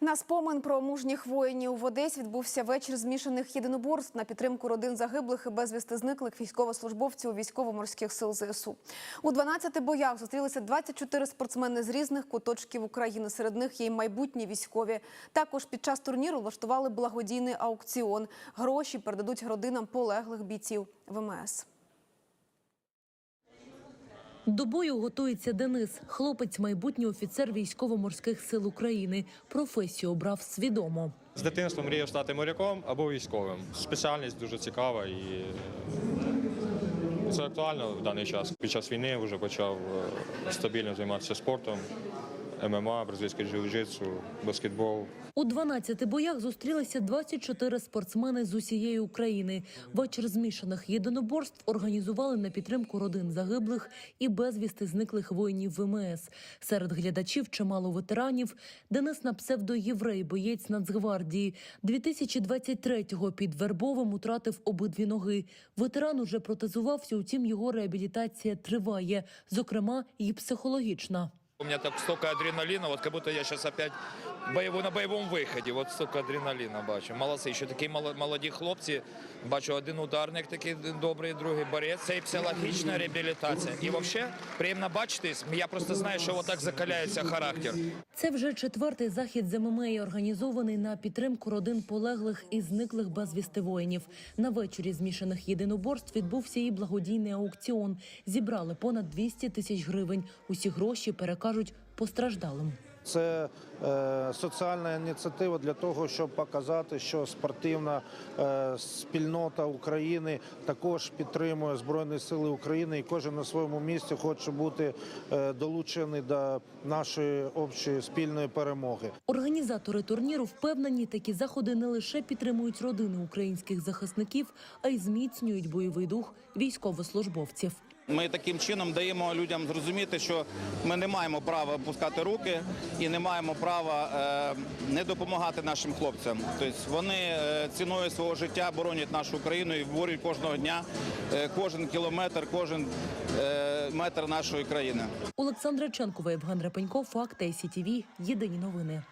На спомин про мужніх воїнів в Одесі відбувся вечір змішаних єдиноборств на підтримку родин загиблих і безвісти зниклих військовослужбовців військово-морських сил ЗСУ. У 12 боях зустрілися 24 спортсмени з різних куточків України. Серед них є й майбутні військові. Також під час турніру влаштували благодійний аукціон. Гроші передадуть родинам полеглих бійців ВМС. До бою готується Денис, хлопець, майбутній офіцер військово-морських сил України. Професію обрав свідомо. З дитинства мріяв стати моряком або військовим. Спеціальність дуже цікава і е, це актуально в даний час. Під час війни вже почав е, стабільно займатися спортом, ММА, бразильське джиу-джитсу, баскетбол. У 12 боях зустрілися 24 спортсмени з усієї України. Вечір змішаних єдиноборств організували на підтримку родин загиблих і безвісти зниклих воїнів ВМС. Серед глядачів чимало ветеранів. Денис на псевдо єврей, боєць Нацгвардії. 2023-го під Вербовим утратив обидві ноги. Ветеран уже протезувався, утім його реабілітація триває, зокрема і психологічна. У меня так столько адреналина, вот как будто я сейчас опять боевой, на бойовому виході. Вот столько адреналіна бачу. Молодці, ще такі молоді хлопці. Бачу, один ударник такий добрий, другий борець. Це і психологічна реабілітація. І взагалі приємно бачити. Я просто знаю, що отак закаляється характер. Це вже четвертий захід з ММА, організований на підтримку родин полеглих і зниклих безвісти воїнів. На вечорі змішаних єдиноборств відбувся і благодійний аукціон. Зібрали понад 200 тисяч гривень. Усі гроші перекажуть постраждалим. Це е, соціальна ініціатива для того, щоб показати, що спортивна е, спільнота України також підтримує Збройні Сили України, і кожен на своєму місці хоче бути е, долучений до нашої общої спільної перемоги. Організатори турніру впевнені, такі заходи не лише підтримують родини українських захисників, а й зміцнюють бойовий дух військовослужбовців. Ми таким чином даємо людям зрозуміти, що ми не маємо права опускати руки і не маємо права е, не допомагати нашим хлопцям. Тобто вони е, ціною свого життя боронять нашу країну і борють кожного дня, е, кожен кілометр, кожен метр нашої країни. Олександра Ченкова, Євген Репенько, Факт ICTV. Єдині новини.